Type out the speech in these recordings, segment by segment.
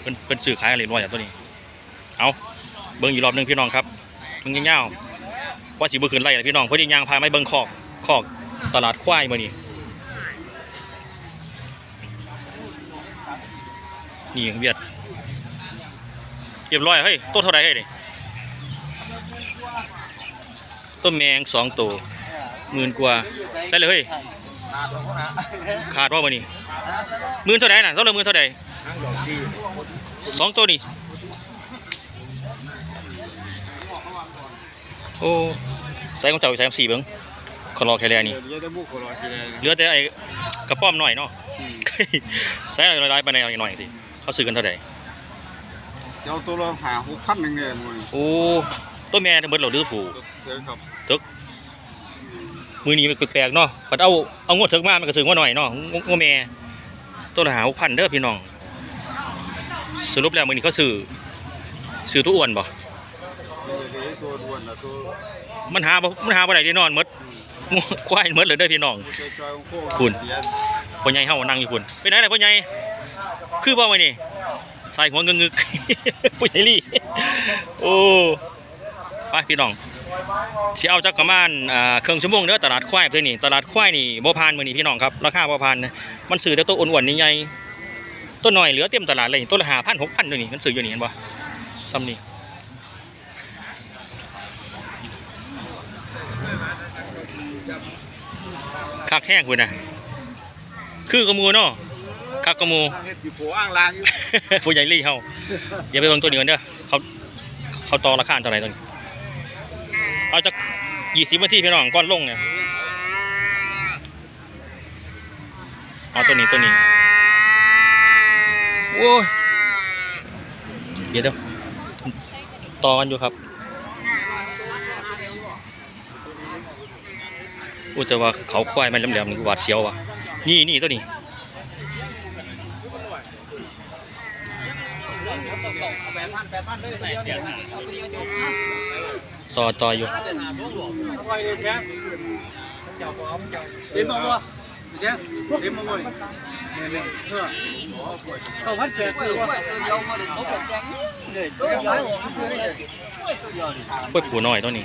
เพิ่นเพิ่นซื้อขายอะไรร้อยอย่างตัวนี้ เอาเบิ่งอีกรอบหนึงพี่น้องครับมึงยาวๆว่าสิบ่ขึ้นไล่ล่ะพี่น้องเพอดียางพาไม่เบิ่งคอกคอกตลาดควายมื้อนี้นี่เวียดเรียบร้อยเฮ้ยตัวเท่าไหร่เฮ้ยนี่ต้นแมงสองตัวหมื่นกว่าใช่เลยเฮ้ยขาดว่ามื้อนี้หมื่นเท่าไหร่น่ะเท่าไหร่หมื่นเท่าไหร่ สองตัวนี่โอ้ใส่ของเจ้าใส่สี่เบิ้งขอรอแค่แลนี่เยอะได้บุกคนละทีเลยเหลือแต่ไอ้กระป้อมหน่อยเนาะใส่อะไรลายๆไปในอยหน่อยสิเขาซื้อกันเท่าไหร่เจ้าตัวละหาหกพันหนึ่งเนี่ยมึงโอ้ตัวแม่ทั้งเบิดเราดื้อผูเจอครับมือนี้มันแปลกๆเนาะปัดเอาเอางวดเถิกมามันก็ซื้อว่าหน่อยเนาะงงวแม่ตัวละหาหกพันเด้อพี่น้อง สรุปแล้วมือนี้เขาซื้อซื้อตัวอ้วนบ่ตัวด่วนละตัวมันหาบ่มันหาบ่ได้แน่นอนมดควายมดเลยเด้พี่น้องคุณพ่อใหญ่เฮานั่งอยู่พุ่นไปไหนล่ะพ่อใหญ่คือบ่ไว้นี่ใส่หัวเงึกๆพ่อใหญ่ลี่โอ้ไปพี่น้องสิเอาจักประมาณอ่าครึ่องชั่วโมงเด้อตลาดควายเพิ่นนี่ตลาดควายนี่บ่ผ่านมือนี้พี่น้องครับราคาบ่ผ่านนะมันซื้อแต่ตัวอ้วนๆนี่ใหญ่ ตัวน้อยเหลือเต็มตลาดเลยตัวละ5,000 6,000ตัวนี้มันซื้ออยู่นี่เห็นบ่ซ้ำนี่คักแห้งพุ่นน่ะคือกระมูเนาะคักกระมูเฮ็ดอยู่โผอ่างลางอยู่ผู้ใหญ่ลี่เฮาอย่าไปเบิ่งตัวนี้ก่อนเด้อเขาเขาต่อราคาเท่าไหร่ตัวนี้เอาจากยี่สิบนาทีพี่น้องก่อนลงเนี่ยเอาตัวนี้ตัวนี้ โอ้ย เดี๋ยวเดี๋ยวต่อกันอยู่ครับอู้แต่ว่าเขาควายมันแหลมๆนี่หวาดเสียวว่ะ นี่นี่ตัวนี้ต่อต่ออยู่เต็มบ่บ่า เจ๊เต็มบ่บ่นี่เออเขาพัดแขกคือว่าเดียวมาเด็กเขาแขกเลยวย้ายออกคือได้กล้วยผูน้อยตัวนี้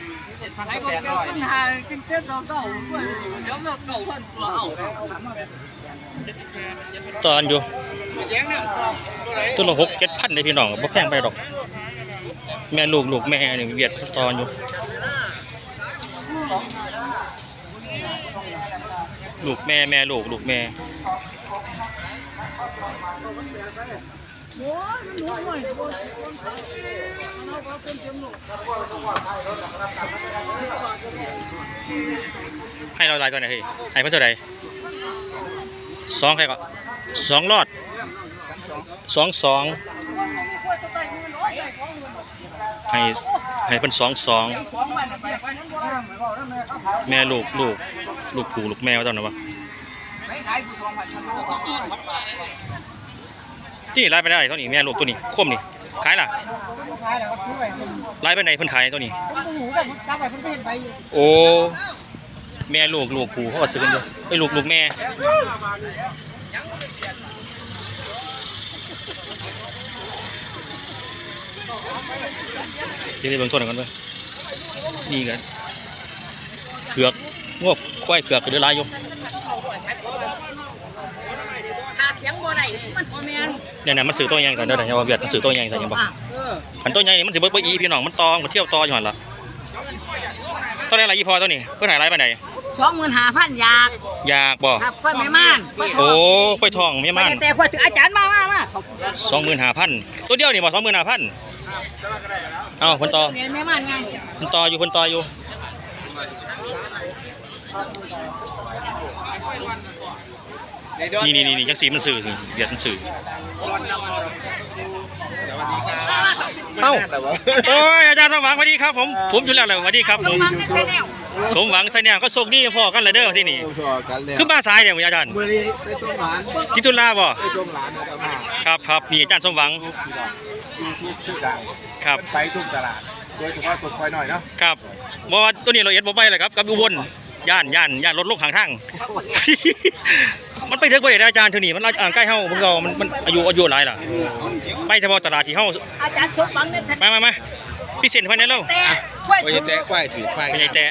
ไอ้คนปัญหากินเต้เศร้าๆเดี๋ยวเก่าพันตัวเอาตอนอยู่ตัวหนตัวละหกเจ็ดพันเลยพี่น้องบ่แพงไปดอก แม่ลูกลูกแม่นี่เวียดตอนอยู่ ลูกแม่แม่ลูกลูกแม่ให้เราลายตัวไหนเฮ้ยให้เพิ่นเท่าไหร่สองใครก็สองรอดสองสอง ให้ให้เพิ่นสองสองแม่ลูกลูกลูกผูลูกแม่ว่าตอนนั้นวะที่ไล่ไปได้เท่านี้แม่ลูกตัวนี้คมนี่ขายล่ะไปไล่ไปไหนเพิ่นขายตัวนี้โอ้แม่ลูกลูกผูเขาก็ซื้อกันอยู่ไอ้ลูกลูกแม่ เดี๋ยวไปเบิ่งต้นกันเว้ยนี่กันเผือกงวกควายเผือกก็เดือดร้ายอยู่ขาเสียงบ่ได้มันสิแม่นเนี่ยนะมันซื้อตัวใหญ่ก่อนเด้อเดี๋ยวเอาเวียดมันซื้อตัวใหญ่ใส่ยังบ่เออขันตัวใหญ่นี่มันสิเบิดบ่อีพี่น้องมันตองมันเที่ยวตออยู่หั่นล่ะตัวไหนล่ะอีพอตัวนี้เพิ่นหายไรปานใดสองหมื่นห้าพันอยากอยากบ่ครับค่อยไม่ม่านค่อยทโอ้องควายทองแม่ไม่ม่านได้แต่ค่อยถึงอาจารย์มามามาสองหมื่นห้าพันตัวเดียวนี่บ่สองหมื่นห้าพัน เอาเพิ่นต่อเรียนแม่ม่านไงเพิ่นต่ออยู่เพิ่นต่ออยู่นี่นี่นี่นี่จังสีมันสื่อสิเบียดมันสื่อสวัสดีครับเอ้าโอ้ยอาจารย์สมหวังสวัสดีครับผมผมชุดแล้วเลยสวัสดีครับผมฟังไม่ใช่แนวสมหวังไสแนวก็โชคดีพ่อกันเลยเด้อที่นี่โอ้ชอกันแล้วคือมาสายเนี่ยอาจารย์มื้อนี้ได้ส่งหลานกินตุลาบ่ได้ส่งหลานนะครับมาครับครับนี่อาจารย์สมหวัง ยูทูบชื่อดังครับ ไปทุกตลาด โดยเฉพาะสดคอยหน่อยเนาะครับบ่ว่าตัวนี้เราเอ็ดบ่ไปเลยครับกับอุบลย่านย่านย่านรถลงข้างทาง มันไปไปเถอะบ่ได้อาจารย์เท่านี้มันอ่างใกล้เฮาพวกเรามันมันอายุอายุหลายล่ะไปเฉพาะตลาดที่เฮาอาจารย์ชกบังเนี่ยมามามาพี่เซ็นเพิ่นได้แล้วแต่กล้วยโอ้ยถึงแต่ควายถือควายเป็นไงแต่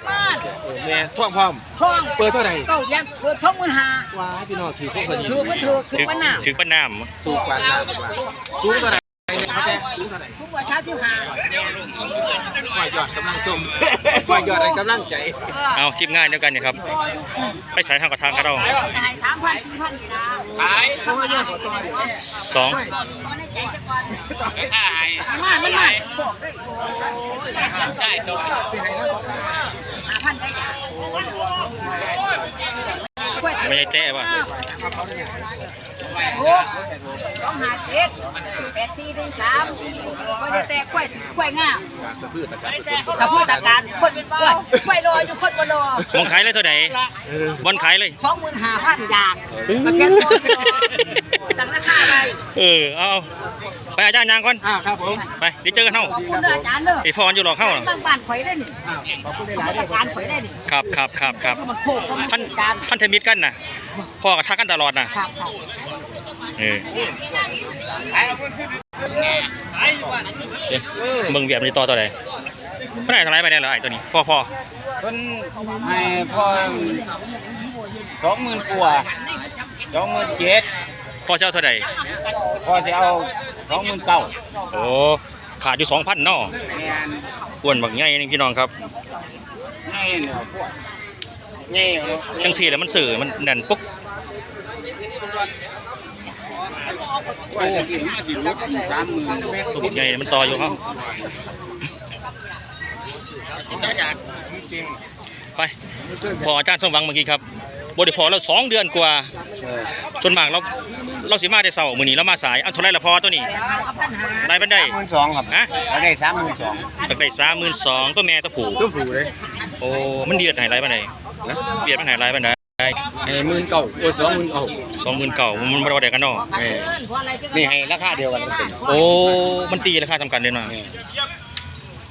แม่ท่วงพร้อมทองเปิดเท่าไหร่เก้ายันเปิดช่องมือหาว้าพี่น้องถือพวกสนิทถือมันถือถือถึงมันหนาถึงป้าน้ำสูงกว่าน้ำดีกว่าสูงเท่าไหร่ เนี่ยเขาแต่สูงเท่าไหร่ทุกวันเช้าที่หาควายยอดกำลังชมควายยอดอะไรกำลังใจเอาทีมง่านเดียวกันเนี่ยครับไปสายทางกับทางกราขายสามพันสี่พันนี่นะเพราะว่ายอดต่อสองตอนนี้ใจจะก่อนมันมามันมาใช่ตัวหาพันได้ไม่ใช่แต่ว่ะ หกสองห้าเจ็ดแปดสี่หนึ่งสามก็จะแต่กล้วยกล้วยงามสะพืชตะการคนเป็นกล้วยกล้วยรออยู่คนบ่รอมองขายเลยเท่าไหร่บอลขายเลยสองหมื่นห้าพันยางมาแค่ตัวจังราคาไรเออเอาไปอาจารย์ยางก่อนอ่าครับผมไปเดี๋ยวเจอกันเฮ้าขอบคุณอาจารย์เด้อไอพรอยู่หรอกเฮ้าน่ะบางบ้านข่อยได้นี่ขอบคุณมาหลายๆตรการข่อยได้นี่ครับครับครับครับท่านท่านเทมิตกันนะพ่อกับทักกันตลอดนะครับครับ เออเดี๋ยวมึงเบียดมันต่อตัวไหนเมื่อไหร่ทลายไปได้เหรอไอ้ตัวนี้ พ่อพ่อเพิ่นให้พ่อสองหมื่นกว่าสองหมื่นเจ็ดพ่อเช่าเท่าไหร่พ่อจะเอาสองหมื่นเก้าโอ้ขาดอยู่สองพันเนาะแม่นอ้วนบักใหญ่นี่พี่น้องครับง่ายเนาะพวกง่ายเนาะจังสีแล้วมันสื่อมันแน่นปุ๊ก โอ้กินมาสิลดสามหมื่นตัวบักใหญ่นี่มันต่ออยู่เขาไปพออาจารย์สมหวังเมื่อกี้ครับบไดิพอเราสองเดือนกว่าเออจนมากเราเราสิมาได้เสาร์มื้อนี้เรามาสายเอาเท่าไรละพอตัวนี้ได้บันไดหมื่นสองครับฮะเราได้สามหมื่นสองตักได้สามหมื่นสองตัวแม่ตัวผู้ต้องผูเลยโอ้มันเดือดไหนไรบันไดเดือดมันไหนไรบันไดไอ้หมื่นเก้าโอ้สองหมื่นเก้าสองหมื่นเก่ามันบ่ได้กันเนาะแม่นี่ให้ราคาเดียวกันเป็นโอ้มันตีราคาสำคัญเลยเนาะ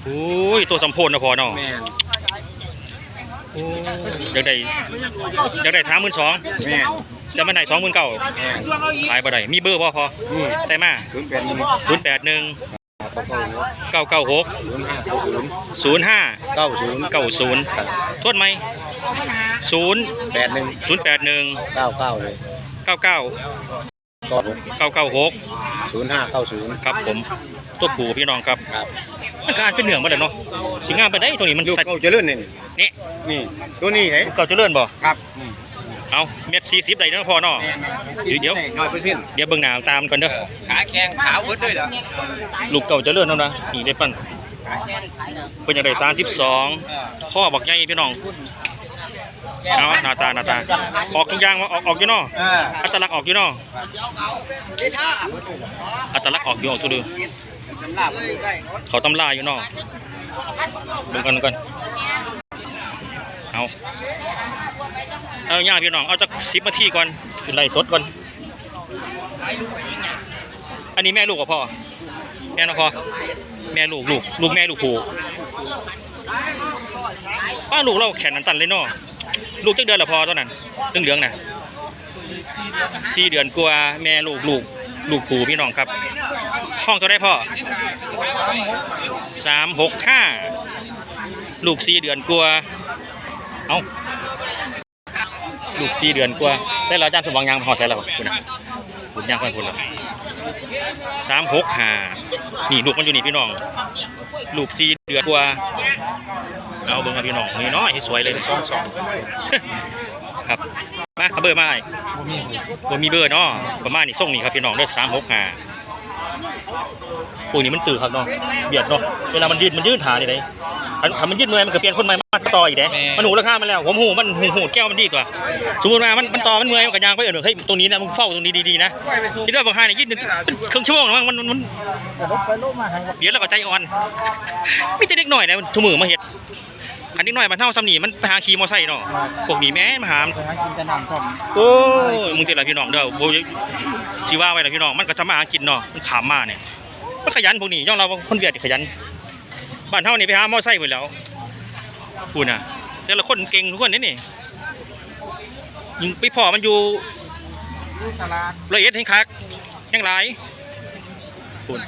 โอ้ยตัวสำโพนนะพอเนาะแม่โอ้อยากได้อยากได้สามหมื่นสองแม่จะมันไหนสองหมื่นเก่าขายบ่ได้มีเบอร์พอพอนี่ใช่มาถึงเป็นหนึ่งศูนย์แปดหนึ่งเก้าเก้าหกศูนย์ห้าเก้าศูนย์ศูนย์ห้าเก้าศูนย์เก้าศูนย์ทวนไหม ศูนย์แปดหนึ่งศูนย์แปดหนึ่งเก้าเก้าเลยเก้าเก้าก็เก้าเก้าหกศูนย์ห้าเก้าศูนย์ครับผมตัวผูพี่น้องครับครับมันการเป็นเหนืองมาแล้วเนาะสิงามไปได้ตรงนี้มันลูกใส่เก้าเจริญนี่นี่นี่ตัวนี้ไหนเก่าเจะเลื่อนบ่ครับเอาเม็ดสี่สิบได้เนาะพอเนาะเดี๋ยวเดี๋ยวน้อยเปอร์เซ็นต์เดี๋ยวเบิ่งหน้าตามก่อนเด้อขาแข็งขาวเบิดด้วยเหรอลูกเก่าเจะเลื่อนเนาะนะนี่ได้ปั้นเพิ่นอยากได้สามสิบสองข้อบอกใหญ่พี่น้อง เอาหน้าตาหน้าตา ออกทุกอย่างว่าออกออกอยู่เนาะอ่าอัตลักษณ์ออกอยู่เนาะอัตลักษณ์ออกอยู่ออกทุกเดือนเขาตำราอยู่เนาะเบิ่งกันก่อนเอาเอาย่างพี่น้องเอาจักสิบนาทีก่อนขึ้นไล่สดก่อน อันนี้แม่ลูกกับพ่อ แม่นะพ่อ แม่ลูกลูกลูกแม่ลูกผูป้าลูกเราแขนนันตันเลยเนาะ ลูกจักเดือนละพอตอนนั้นเรื่องเหลืองน่ะสี่เดือนกว่าแม่ลูกลูกลูกผูพี่น้องครับ ห้องเท่าได้พ่อสามหกห้าลูกสี่เดือนกว่าเอาลูกสี่เดือนกว่าใส่แล้วอาจารย์สมหวังยังพอใส่แล้วคุณนะคุณยังไปคุณแล้วสามหกห้านี่ลูกมันอยู่นี่พี่น้อง ลูกสี่เดือนกว่า เอาเบิ่งมาพี่น้องนี่เนาะสวยเลยสองสองครับมาเอาเบอร์มาให้บ่มีเบอร์เนาะประมาณนี้ส่งนี่ครับพี่น้องเด้อสามหกห้าพวกนี้มันตื่นครับเนาะเบียดเนาะเวลามันยืดมันยืดหาดิเลยคันคันมันยืดเมื่อยมันก็เปลี่ยนคนใหม่มาต่ออีกเด้มันหูราคามันแล้วผมหูมันหูหูแก้วมันดีกว่าสมมติว่ามันมันต่อมันเมื่อยมันก็ยางไปเออเฮ้ยตรงนี้นะมึงเฝ้าตรงนี้ดีๆนะที่ด้วยบางห้านี่ยืดครึ่งชั่วโมงแล้วมั้งมันมันมันเดี๋ยวเราก็ใจอ่อนไม่แต่เด็กหน่อยนะทุกมือมาเห็ด คันเด็กหน่อยมาเท่าซ้ำนี่มันไปหาขี่มอไซค์เนาะพวกนี้แม่มาหามกินจะนำส้มโอ้ยมึงติดอะไรพี่น้องเด้อโบชีว่าไว้ละพี่น้องมันก็ทำมาหากินเนาะมันขามมาเนี่ยมันขยันพวกนี้ย่องเราว่าคนเวียดนี่ขยันบ้านเท่านี่ไปหามอไซค์ไปแล้วพูดน่ะแต่ละคนเก่งทุกคนนี่นี่ยิงไปพ่อมันอยู่อยู่ตลาดละเอียดให้คักยังหลายคุณ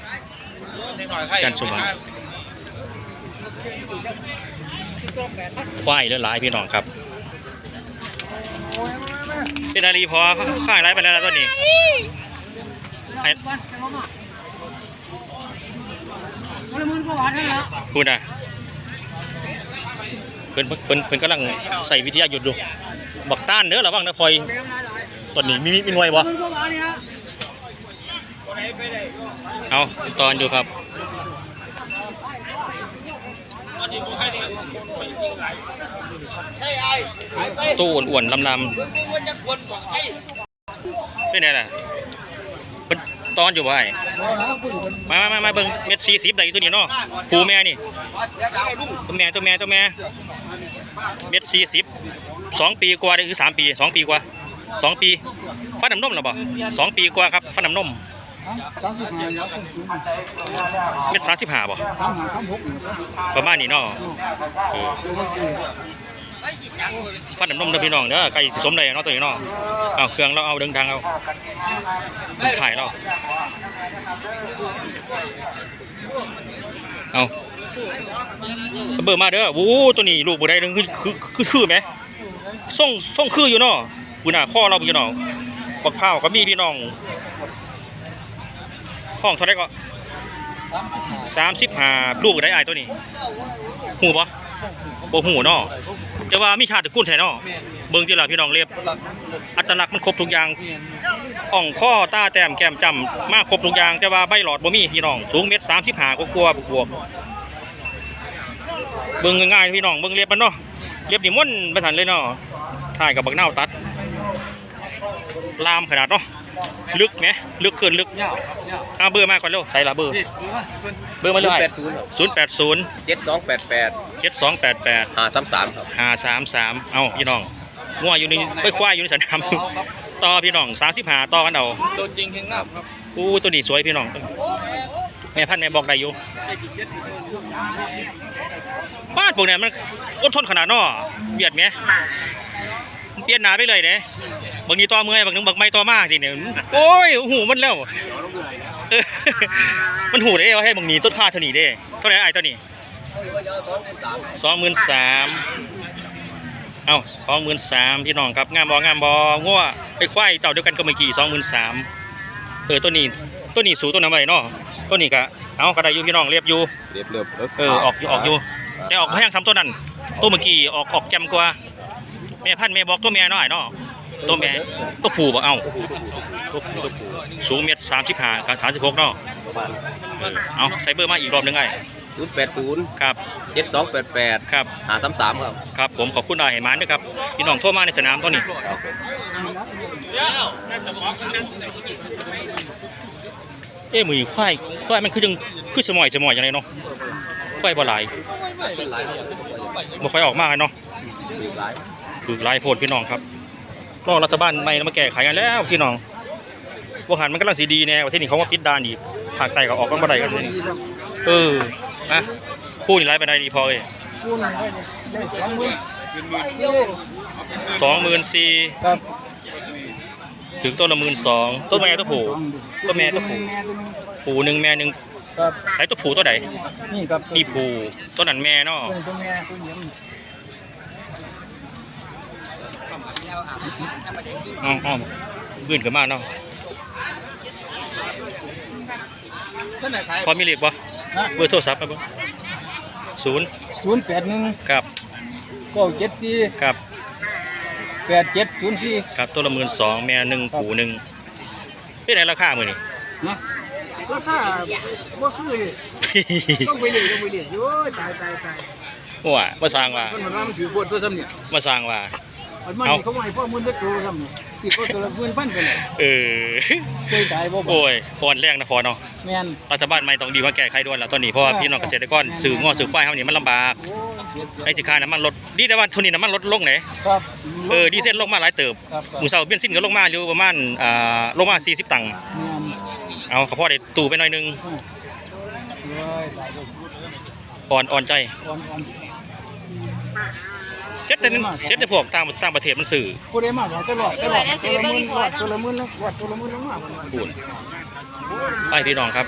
นิดหน่อยใครจันทร์สมบัติ ควายเหลือหลายพี่น้องครับเป็นอารีพอข้างไรไปแล้วล่ะตัวนี้ให้มันมันก็หวานแล้วพูดนะเพิ่นเพิ่นเพิ่นกำลังใส่วิทยาหยุดดูบักต้านเด้อระวังนะพลอยตัวนี้มีมีหน่วยบ่มัน ก็หวานเนี่ยเอาตอนอยู่ครับตู้อ้วนๆลำๆเป็นไงล่ะเป็นตอนอยู่บ่ไอ้มามามามาเบิ่งเม็ดสี่สิบได้ตัวนี้เนาะปูแม่นี่ตัวแม่ตัวแม่ตัวแม่เม็ดสี่สิบสองปีกว่าได้คือสามปีสองปีกว่าสองปีฟันน้ำนมเหรอบ่สองปีกว่าครับฟันน้ำนม สามสิบห้าแล้วสูงเม็ดสามสิบห้าบ่สามห้าสามหกประมาณนี้เนาะฟันน้ำนมเด้อพี่น้องเด้อไก่สมเลยเนาะตัวนี้เนาะเอาเครื่องเราเอาเดินทางเอาถ่ายเราเอาเบอร์มาเด้อโอ้ตัวนี้ลูกบ่ได้ด้อคือคือคือคือไหมส่งส่งคืออยู่เนาะกูน่ะข้อเราอยู่เนาะปักเผาก็มีพี่น้อง ห้องเท่าไรก็สามสิบห้าลูกได้ไอตัวนี้หูปะบ่หูเนาะว่ามีชาติตระกูลแท้นาะเบิ่งที่ล่ะพี่น้องเรียบ อัตลักษณ์มันครบทุกอย่างอ่องข้อตาแต้มแก้มจำมาครบทุกอย่างแต่ว่าใบหลอดบ่มีพี่น้องสูงเม็ดสามสิบห้ากว่าๆบวกเบิ่งง่ายๆพี่น้องเบิ่งเรียบมันเนาะเรียบนี่ม่วนไปทันเลยเนาะถ่ายกับบักนาตัด ลามขนาดเนาะ ลึกไหมลึกเกินลึกเอาเบอร์มาก่อนเร็วใส่ละเบอร์เบอร์มาเลยแปดศูนย์ศูนย์แปดศูนย์เจ็ดสองแปดแปดเจ็ดสองแปดแปดห้าสามสามครับห้าสามสามเอาพี่น้องงัวอยู่ในไปควายอยู่ในสนามต่อพี่น้องสามสิบห้าต่อกันเอาตัวจริงแข็งงามครับอู้ตัวนี้สวยพี่น้องแม่พันธุ์แม่บอกได้อยู่บ้านพวกเนี้ยมันอดทนขนาดเนาะเบียดไหมเปลี่ยนหนาไปเลยเนี่ย บางทีต่อเมื่อยบางนึงบางไม่ต่อมากทีเนี่ยโอ้ยหูมันแล้วเออมันหูได้ว่าให้บางนี้ต้นค่าเท่านี้เด้เท่าไหร่ไอ้ตัวนี้สองหมื่นสามเอ้าสองหมื่นสามพี่น้องครับงามบองามบองัวไปควายเต่าเดียวกันก็เมื่อกี้สองหมื่นสามเออตัวนี้ตัวนี้สูงตัวนั้นไปเนาะตัวนี้ก็เอากระไดอยู่พี่น้องเรียบอยู่เรียบเรียบเออออกอยู่ออกอยู่แต่ออกแพงซ้ำตัวนั้นตัวเมื่อกี้ออกออกแกมกว่าแม่พันธุ์แม่บอกตัวแม่น้อยเนาะ ตัวแม่ตัวผู้บ่เอาตัวผู้ตัวผู้สูงเมตรสามสิบห้ากับสามสิบหกเนาะเออเอาใส่เบอร์มาอีกรอบหนึงไงศูนย์แปดศูนย์ครับเจ็ดสองแปดแปดครับห้าสามสามครับ ครับ ผมขอบคุณนายเห็นมานด้วยครับ พี่น้องโทั่วมาในสนามตัวนี้เอ้มือควายควายมันคือจังคือสมอยสมอยอย่างไรเนาะควายบ่หลายเป็นหลายบ่ค่อยออกมากเนาะมีหลายคือหลายโพดพี่น้องครับ รอรัฐบาลใหม่แล้วมาแก้ไขกันแล้วพี่น้องว่าหันมันกำลังสีดีแน่ประเทศนี้เขาว่าปิดด่านอีกภาคใต้ก็ออกกันบ่ได้กันเลยเออนะคู่นี่ไล่ไปได้ดีพอเลยคูณได้ได้สองหมื่นสองหมื่นสี่ครับถึงต้นละหมื่นสองต้นแม่ตัวผู้ต้นแม่ตัวผู้แม่ตัวนึงผู้หนึ่งแม่หนึ่งครับไอ้ตัวผู้ตัวไหนนี่ครับนี่ผู้ต้นนั้นแม่เนาะ ตัวตัวแม่ตัวเหลืองอ๋ออ๋อบื้นขึ้นมากเนาะพอมีเลขบ่นะเบอร์โทรศัพท์ครับศูนย์ศูนย์แปดหนึ่งครับเก้าเจ็ดสี่ครับแปดเจ็ดศูนย์สี่ครับตัวละหมื่นสองแม่หนึ่งผูหนึ่งเป็นไงราคามือนี่นะราคาบ่คือเลยต้องไปเรียนต้องไปเรียนโอ้ยตายตายตายว่ามาสร้างว่ามันมามันถือบทตัวซ้ำเนี่ยมาสร้างว่า มันมันเขาให้พ่อมื่นตัวตัวซ้ำเนี่ยสิพ่อตัวละหมื่นพันไปเลยเออเคยตายบ่บ่โอ้ยพรแรงนะพอเนาะแม่นรัฐบาลใหม่ต้องดีมาแก้ไขด่วนแล้วตอนนี้เพราะว่าพี่น้องเกษตรกรสื่อง้อสื่อควายเฮานี่มันลำบากโอ้ยเจ็บเจ็บไอ้สิค่าน้ำมันลดดีแต่ว่าทุนนี้น้ำมันลดลงไหนครับเออดีเซลลงมาหลายเติบครับครับมือเสาเบนซินก็ลงมาอยู่ประมาณอ่าลงมา 40 ตังค์แม่นเอาขอพอได้ตู้ไปหน่อยหนึงโอ้ยตายบ่อ่อนอ่อนใจ อ่อนอ่อน เซ็ตแต่นั้นเซ็ตแต่พวกต่างต่างประเทศมันสื่อผู้ใดมาบอกตลอดตลอดตัวละหมื่นวัดตัวละหมื่นแล้ววัดตัวละหมื่นแล้วมามันปูนไปพี่น้องครับ